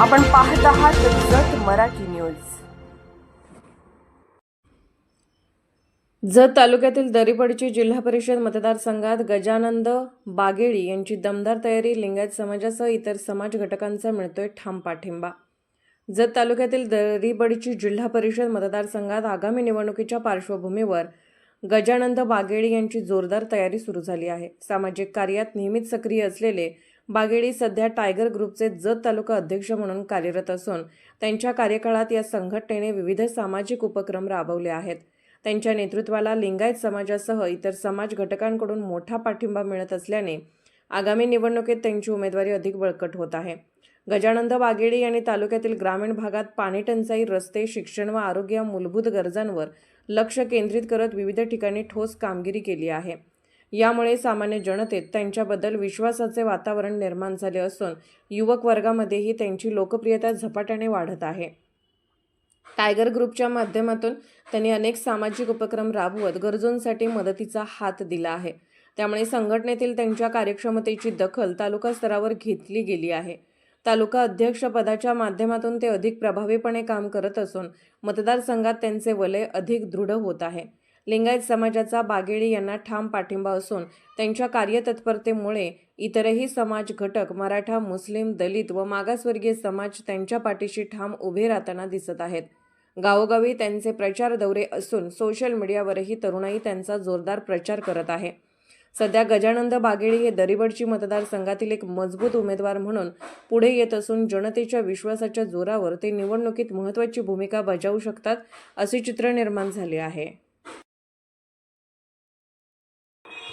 आपण पाहत आहात जत मराठी न्यूज. जत तालुक्यातील दरीपडची जिल्हा परिषद मतदारसंघात गजानंद बागेळी यांची दमदार तयारी लिंगायत समाजासह इतर समाज घटकांचा मिळतोय ठाम पाठिंबा. जत तालुक्यातील दरीबडची जिल्हा परिषद मतदारसंघात आगामी निवडणुकीच्या पार्श्वभूमीवर गजानंद बागेळी यांची जोरदार तयारी सुरू झाली आहे. सामाजिक कार्यात नेहमीच सक्रिय असलेले बागेडी सध्या टायगर ग्रुपचे जत तालुका अध्यक्ष म्हणून कार्यरत असून त्यांच्या कार्यकाळात या संघटनेने विविध सामाजिक उपक्रम राबवले आहेत. त्यांच्या नेतृत्वाला लिंगायत समाजासह इतर समाज घटकांकडून मोठा पाठिंबा मिळत असल्याने आगामी निवडणुकीत त्यांची उमेदवारी अधिक बळकट होत आहे. गजानंद बागेडी यांनी तालुक्यातील ग्रामीण भागात पाणी टंचाई रस्ते शिक्षण व आरोग्य या मूलभूत गरजांवर लक्ष केंद्रित करत विविध ठिकाणी ठोस कामगिरी केली आहे. यामुळे सामान्य जनतेत त्यांच्याबद्दल विश्वासाचे वातावरण निर्माण झाले असून युवक वर्गामध्येही त्यांची लोकप्रियता झपाट्याने वाढत आहे. टायगर ग्रुपच्या माध्यमातून त्यांनी अनेक सामाजिक उपक्रम राबवत गरजूंसाठी मदतीचा हात दिला आहे. त्यामुळे संघटनेतील त्यांच्या कार्यक्षमतेची दखल तालुका स्तरावर घेतली गेली आहे. तालुका अध्यक्षपदाच्या माध्यमातून ते अधिक प्रभावीपणे काम करत असून मतदारसंघात त्यांचे वलय अधिक दृढ होत आहे. लिंगायत समाजाचा बागेळी यांना ठाम पाठिंबा असून त्यांच्या कार्यतत्परतेमुळे इतरही समाज घटक मराठा मुस्लिम दलित व मागासवर्गीय समाज त्यांच्या पाठीशी ठाम उभे राहताना दिसत आहेत. गावोगावी त्यांचे प्रचार दौरे असून सोशल मीडियावरही तरुणाई त्यांचा जोरदार प्रचार करत आहे. सध्या गजानंद बागेळी हे दरिबडची मतदारसंघातील एक मजबूत उमेदवार म्हणून पुढे येत असून जनतेच्या विश्वासाच्या जोरावर ते निवडणुकीत महत्त्वाची भूमिका बजावू शकतात असे चित्र निर्माण झाले आहे.